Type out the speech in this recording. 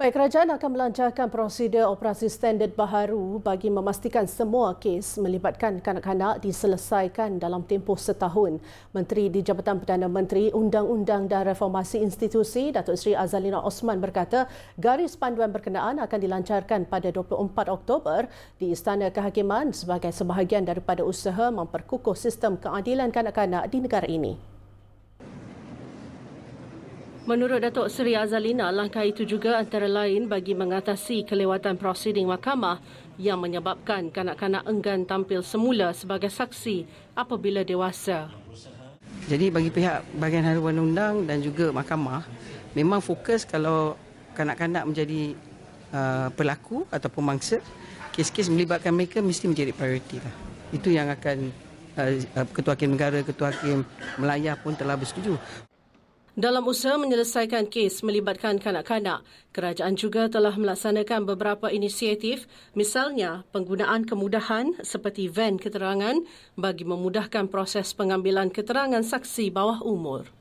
Baik, kerajaan akan melancarkan prosedur operasi standard baharu bagi memastikan semua kes melibatkan kanak-kanak diselesaikan dalam tempoh setahun. Menteri di Jabatan Perdana Menteri Undang-Undang dan Reformasi Institusi Datuk Seri Azalina Osman berkata garis panduan berkenaan akan dilancarkan pada 24 Oktober di Istana Kehakiman sebagai sebahagian daripada usaha memperkukuh sistem keadilan kanak-kanak di negara ini. Menurut Datuk Seri Azalina, langkah itu juga antara lain bagi mengatasi kelewatan prosiding mahkamah yang menyebabkan kanak-kanak enggan tampil semula sebagai saksi apabila dewasa. Jadi bagi pihak bahagian haluan undang dan juga mahkamah, memang fokus kalau kanak-kanak menjadi uh, pelaku ataupun mangsa, kes-kes melibatkan mereka mesti menjadi prioriti. Lah. Itu yang akan uh, uh, Ketua Hakim Negara, Ketua Hakim Melaya pun telah bersetuju. Dalam usaha menyelesaikan kes melibatkan kanak-kanak, kerajaan juga telah melaksanakan beberapa inisiatif, misalnya penggunaan kemudahan seperti van keterangan bagi memudahkan proses pengambilan keterangan saksi bawah umur.